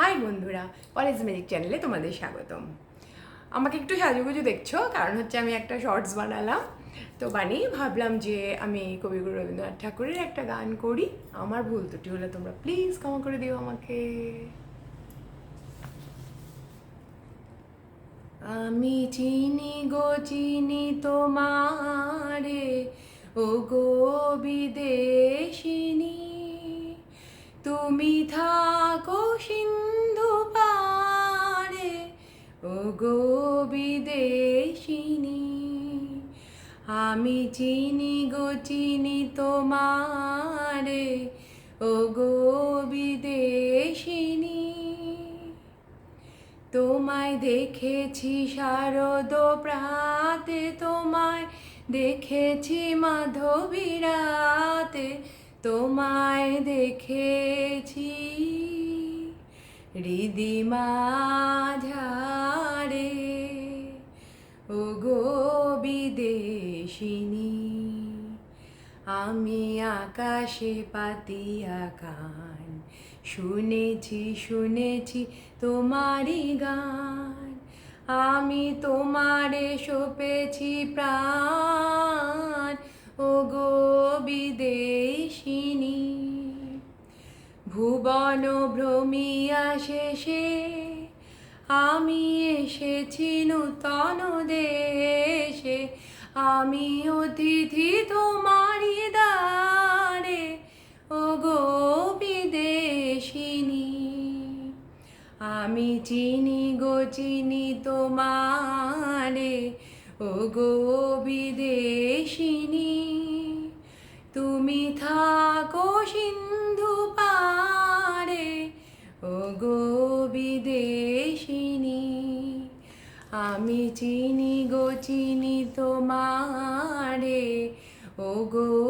High বন্ধুরা college magic চ্যানেলে তোমাদের স্বাগতম। আমাকে একটু সাজুগুজু দেখছ? কারণ হচ্ছে আমি একটা শর্টস বানালাম। তো বানিয়ে ভাবলাম যে আমি কবিগুরু রবীন্দ্রনাথ ঠাকুরের একটা গান করি। আমার ভুল ত্রুটি হলে তোমরা প্লিজ ক্ষমা করে দিও আমাকে। আমি চিনি গো, চিনি তোমারে ও গো বিদেশিনী। তুমি থাকো সিন্ধু বিদেশিনী, আমি চিনি গো, চিনি তোমারে। ও গো বিদেশিনী, তোমায় দেখেছি শারদ প্রাতে, তোমায় দেখেছি মাধবীরাতে তোমায় দেখেছি হৃদিমা ঝাড়ে আমি আকাশে পাতিয়া গান। শুনেছি শুনেছি তোমারই গান। আমি তোমারে সপেছি প্রাণ। ও গো বিদেশিনী, ভুবন ভ্রমিয়া শেষে আমি এসেছি নূতন দেশে। আমি অতিথি তোমারি দারে ও গো বিদেশিনী। আমি চিনি গো, চিনি তোমারে ও গো বিদেশিনী। তুমি থাকো সিন্ধু পারে ও গো বিদেশিনী আমি চিনি গো চিনি তোমারে। ও গো